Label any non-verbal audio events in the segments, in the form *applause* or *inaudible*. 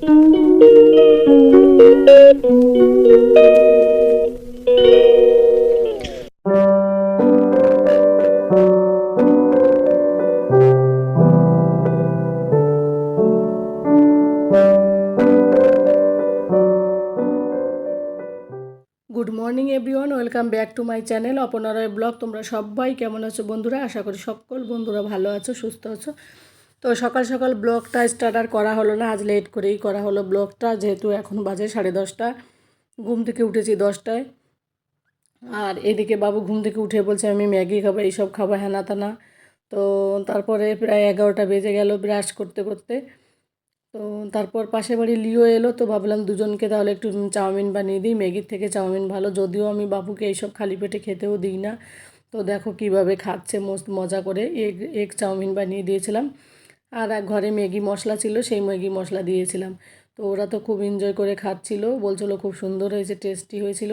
Good morning welcome back to my channel অপনারয় blog তোমরা সবাই কেমন আছো বন্ধুরা? আশা করি সকল বন্ধুরা ভালো আছো, সুস্থ আছো। তো সকাল সকাল ব্লগটা স্টার্ট আর করা হলো না, আজ লেট করেই করা হলো ব্লগটা, যেহেতু এখন বাজে সাড়ে দশটা, ঘুম থেকে উঠেছি দশটায়। আর এদিকে বাবু ঘুম থেকে উঠে বলছে, আমি ম্যাগি খাব এইসব খাব হ্যানা তানা। তো তারপরে প্রায় এগারোটা বেজে গেল ব্রাশ করতে করতে। তো তারপর পাশে বাড়ি লিও এলো, তো ভাবলাম দুজনকে তাহলে একটু চাউমিন বানিয়ে দিই। ম্যাগির থেকে চাউমিন ভালো, যদিও আমি বাবুকে এইসব খালি পেটে খেতেও দিই না। তো দেখো কীভাবে খাচ্ছে, মস্ত মজা করে এগ এগ চাউমিন বানিয়ে দিয়েছিলাম। আর এক ঘরে ম্যাগি মশলা ছিল, সেই ম্যাগি মশলা দিয়েছিলাম। তো ওরা তো খুব এনজয় করে খাচ্ছিল, বলছিল খুব সুন্দর হয়েছে টেস্টি হয়েছিল।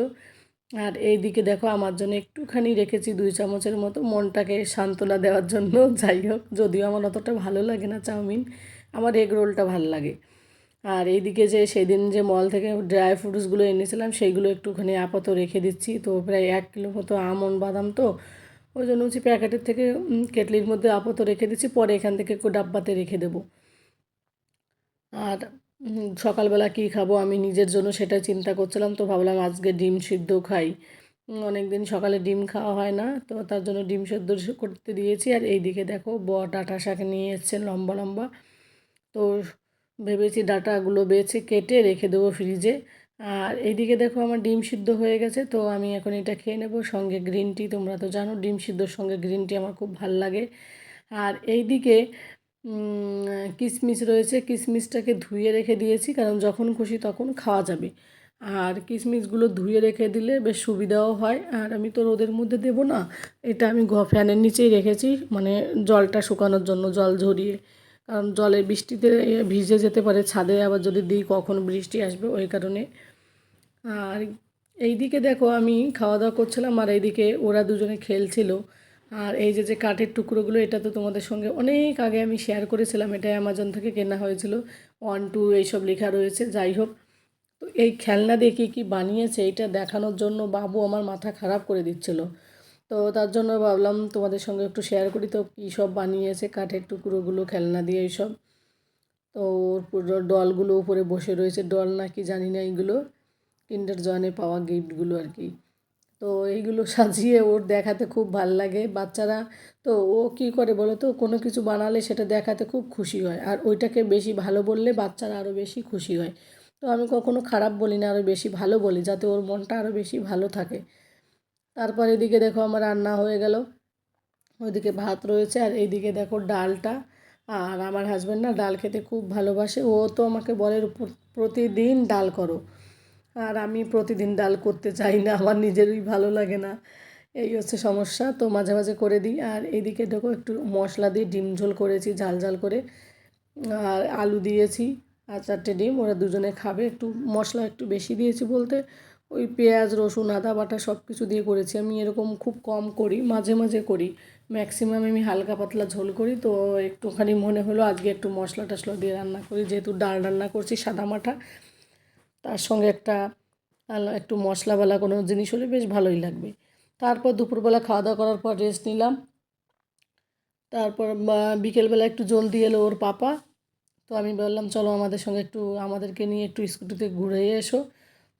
আর এই দিকে দেখো, আমার জন্য একটুখানি রেখেছি দুই চামচের মতো মনটাকে সান্ত্বনা দেওয়ার জন্য, *laughs* যাই হোক, যদিও আমার অতটা ভালো লাগে না চাউমিন, আমার এগ রোলটা ভালো লাগে। আর এইদিকে যে সেদিন যে মল থেকে ড্রাই ফ্রুটসগুলো এনেছিলাম, সেইগুলো একটুখানি আপাতত রেখে দিচ্ছি। তো প্রায় এক কিলো মতো আমন বাদাম তো ওই জন্য হচ্ছে প্যাকেটের থেকে কেটলির মধ্যে আপাতত রেখে দিচ্ছি। পরে এখান থেকে ডাব্বাতে রেখে দেবো। আর সকালবেলা কী খাব আমি নিজের জন্য সেটা চিন্তা করছিলাম। তো ভাবলাম আজকে ডিম সিদ্ধ খাই। অনেক দিন সকালে ডিম খাওয়া হয় না, তো তার জন্য ডিম সেদ্ধ করতে দিয়েছি। আর এইদিকে দেখো ব ডাঁটা শাক নিয়ে এসছেন লম্বা লম্বা। তো ভেবেছি ডাটাগুলো বেছে কেটে রেখে দেবো ফ্রিজে। আর এইদিকে দেখো আমার ডিম সিদ্ধ হয়ে গেছে তো আমি এখন এটা খেয়ে নেব। সঙ্গে গ্রিন টি তোমরা তো জানো ডিম সিদ্ধর সঙ্গে গ্রিন টি আমার খুব ভালো লাগে। আর এইদিকে উম, কিশমিশ রয়েছে কিশমিশটাকে ধুয়ে রেখে দিয়েছি কারণ যখন খুশি তখন খাওয়া যাবে। আর কিশমিশগুলো ধুয়ে রেখে দিলে বেশ সুবিধাও হয়। আর আমি তো রোদের মধ্যে দেবো না এটা আমি ফ্যানের নিচেই রেখেছি মানে জলটা শুকানোর জন্য জল ঝরিয়ে। কারণ জলে বৃষ্টিতে ভিজে যেতে পারে ছাদে আবার যদি দিই কখন বৃষ্টি আসবে ওই কারণে আর এইদিকে দেখো আমি খাওয়া দাওয়া করছিলাম আর এইদিকে ওরা দুজনে খেলছিল। আর এই যে যে কাঠের টুকরোগুলো, এটা তো তোমাদের সঙ্গে অনেক আগে আমি শেয়ার করেছিলাম। এটা অ্যামাজন থেকে কেনা হয়েছিল। ওয়ান টু এইসব লেখা রয়েছে, যাই হোক। তো এই খেলনা দিয়ে কী বানিয়েছে এটা দেখানোর জন্য বাবু আমার মাথা খারাপ করে দিচ্ছিল। তো তার জন্য ভাবলাম তোমাদের সঙ্গে একটু শেয়ার করি। তো কী সব বানিয়েছে, কাঠের টুকরোগুলো, খেলনা দিয়ে এইসব। তো ডলগুলো উপরে বসে রয়েছে। ডল না কি জানি না এইগুলো। কিন্ডার জয়নে পাওয়া গিফটগুলো আর কি। তো এইগুলো সাজিয়ে ওর দেখাতে খুব ভালো লাগে। বাচ্চারা, তো ও কী করে বলো তো, কোনো কিছু বানালে সেটা দেখাতে খুব খুশি হয়। আর ওইটাকে বেশি ভালো বললে বাচ্চারা আরও বেশি খুশি হয়। তো আমি কখনো খারাপ বলি না আরও বেশি ভালো বলি, যাতে ওর মনটা আরও বেশি ভালো থাকে। তারপর এদিকে দেখো আমার রান্না হয়ে গেল। ওইদিকে ভাত রয়েছে আর এইদিকে দেখো ডালটা। আর আমার হাজব্যান্ড না ডাল খেতে খুব ভালোবাসে। ও তো আমাকে বলে "প্র- প্রতিদিন ডাল করো। আর আমি প্রতিদিন ডাল করতে চাই না, আমার নিজেরই ভালো লাগে না। এই হচ্ছে সমস্যা, তো মাঝে মাঝে করে দিই। আর এদিকে দেখো একটু মশলা দিয়ে ডিম ঝোল করেছি, ঝাল ঝাল করে। আর আলু দিয়েছি, আর চারটে ডিম, ওরা দুজনে খাবে। একটু মশলা একটু বেশি দিয়েছি বলতে, ওই পেঁয়াজ, রসুন, আদা বাটা সব কিছু দিয়ে করেছি। আমি এরকম খুব কম করি, মাঝে মাঝে করি। ম্যাক্সিমাম আমি হালকা পাতলা ঝোল করি, তো একটুখানি মনে হলো আজকে একটু মশলা টশলা দিয়ে রান্না করি। যেহেতু ডাল রান্না করছি সাদা মাঠা তার সঙ্গে একটা একটু মশলাওয়ালা কোনো জিনিস হলে বেশ ভালোই লাগবে। তারপর দুপুরবেলা খাওয়া দাওয়া করার পর রেস্ট নিলাম। তারপর বিকেলবেলা একটু জলদি এলো ওর পাপা। তো আমি বললাম, চলো আমাদের সঙ্গে একটু, আমাদেরকে নিয়ে একটু স্কুটিতে ঘুরে এসো।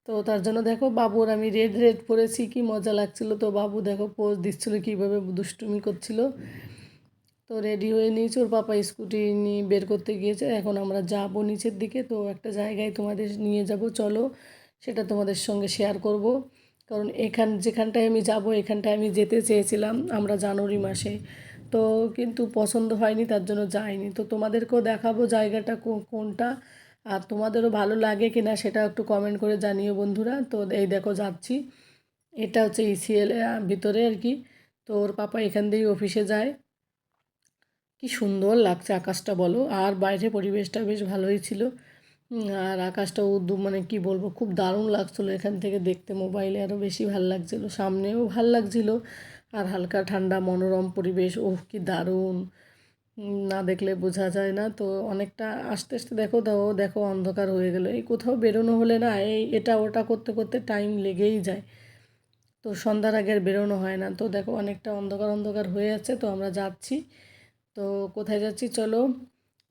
তো তার জন্য দেখো, বাবুর আমি রেড রেড পরেছি, কি মজা লাগছিল। তো বাবু দেখো পোজ দিচ্ছিল কীভাবে দুষ্টুমি করছিল। তো রেডি হয়ে নিয়েছি। ওর পাপা স্কুটি নিয়ে বের করতে গিয়েছে। এখন আমরা যাব নিচের দিকে। তো একটা জায়গায় তোমাদের নিয়ে যাব। চলো সেটা তোমাদের সঙ্গে শেয়ার করব। কারণ এখান যেখানটায় আমি যাব এখানটায় আমি যেতে চেয়েছিলাম আমরা জানুয়ারি মাসে। তো কিন্তু পছন্দ হয়নি তার জন্য যাইনি। তো তোমাদেরকেও দেখাবো জায়গাটা কোনটা। আর তোমাদেরও ভালো লাগে কি না সেটা একটু কমেন্ট করে জানিও বন্ধুরা। তো এই দেখো যাচ্ছি। এটা হচ্ছে ইসিএল ভিতরে আর কি। তো ওর পাপা এখান দিয়েই অফিসে যায়। কি সুন্দর লাগছে আকাশটা বলো। আর বাইরে পরিবেশটা বেশ ভালোই ছিল। আর আকাশটা দু মানে কি বলব, খুব দারুণ লাগছিল এখান থেকে দেখতে। মোবাইলে আরও বেশি ভালো লাগছিল, সামনেও ভালো লাগছিল। আর হালকা ঠান্ডা, মনোরম পরিবেশ, ওহ, কি দারুণ। না দেখলে বোঝা যায় না। তো অনেকটা আস্তে আস্তে দেখো তাও দেখো অন্ধকার হয়ে গেল। এই কোথাও বেরোনো হলে না, এই এটা ওটা করতে করতে টাইম লেগেই যায়। তো সন্ধ্যার আগে আর বেরোনো হয় না। তো দেখো অনেকটা অন্ধকার অন্ধকার হয়ে যাচ্ছে তো আমরা যাচ্ছি। তো কোথায় যাচ্ছি চলো।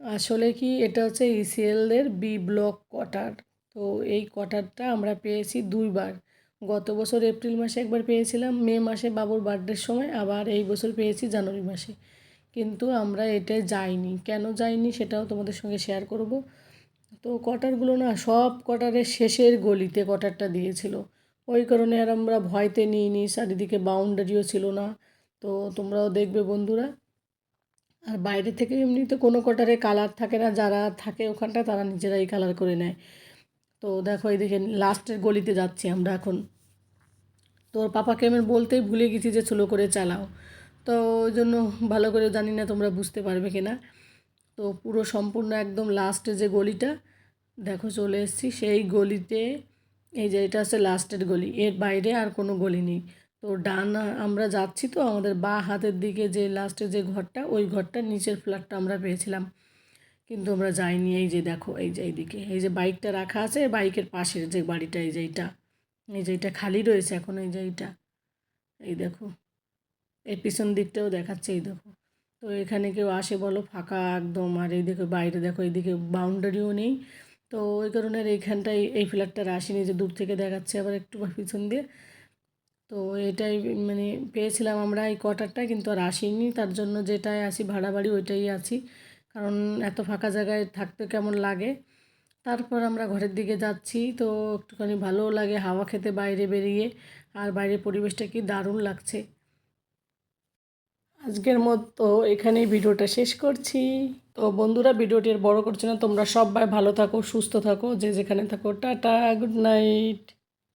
আসলে কি এটা হচ্ছে ইসিএলদের বি ব্লক কোয়ার্টার তো এই কোয়ার্টারটা আমরা পেয়েছি দুইবার। গত বছর এপ্রিল মাসে একবার পেয়েছিলাম, মে মাসে বাবুর বার্থডের সময়, আবার এই বছর পেয়েছি জানুয়ারি মাসে। কিন্তু আমরা এটায় যাইনি। কেন যাইনি সেটাও তোমাদের সঙ্গে শেয়ার করব। তো কোয়ার্টারগুলো না সব কোয়ার্টারের শেষের গলিতে কোয়ার্টারটা দিয়েছিল। ওই কারণে আর আমরা ভয়তে নিইনি, চারিদিকে বাউন্ডারিও ছিল না। তো তোমরাও দেখবে বন্ধুরা। আর বাইরে থেকে এমনিতে কোনো কোয়ার্টারে কালার থাকে না, যারা থাকে ওখানটা তারা নিজেরাই কালার করে নেয়। তো দেখো এইদিকে লাস্টের গলিতে যাচ্ছি আমরা এখন। তোর পাপাকে আমি বলতেই ভুলে গেছি যে স্লো করে চালাও। তো ওই জন্য ভালো করে জানি না তোমরা বুঝতে পারবে কি না তো পুরো সম্পূর্ণ একদম লাস্টে যে গলিটা, দেখো চলে এসেছি। সেই গলিতে, এই যে এটা হচ্ছে লাস্টের গলি, এর বাইরে আর কোনো গলি নেই। তো ডান আমরা যাচ্ছি তো আমাদের বা হাতের দিকে যে লাস্টে যে ঘরটা, ওই ঘরটার নিচের ফ্ল্যাটটা আমরা পেয়েছিলাম। কিন্তু আমরা যাইনি, এই যে দেখো, এই যে এইদিকে, এই যে বাইকটা রাখা আছে বাইকের পাশের যে বাড়িটা, এই যে এইটা, এই যে এইটা খালি রয়েছে এখন, এই যে এইটা, এই দেখো এই পিছন দিকটাও দেখাচ্ছে, এই দেখো। তো এখানে কেউ আসে বলো, ফাঁকা একদম, আর এই দেখো বাইরে দেখো, এইদিকে বাউন্ডারিও নেই। তো ওই কারণে এইখানটায় এই ফ্ল্যাটটা আসেনি, যে দূর থেকে দেখাচ্ছে, আবার একটু পিছন দিয়ে। তো এটাই মানে পেয়েছিলাম আমরা এই কোয়ার্টারটা, কিন্তু আর আসিনি। তার জন্য যেটায় আসি, ভাড়া বাড়ি ওইটাই আছি। কারণ এত ফাঁকা জায়গায় থাকতে কেমন লাগে? তারপর আমরা ঘরের দিকে যাচ্ছি, তো একটুখানি ভালোও লাগে, হাওয়া খেতে বাইরে বেরিয়ে। আর বাইরের পরিবেশটা কি দারুণ লাগছে। আজকের মতো এখানেই ভিডিওটা শেষ করছি। তো বন্ধুরা, ভিডিওটি বড় করছি না, তোমরা সবাই ভালো থাকো, সুস্থ থাকো, যে যেখানে থাকো, টাটা, গুড নাইট।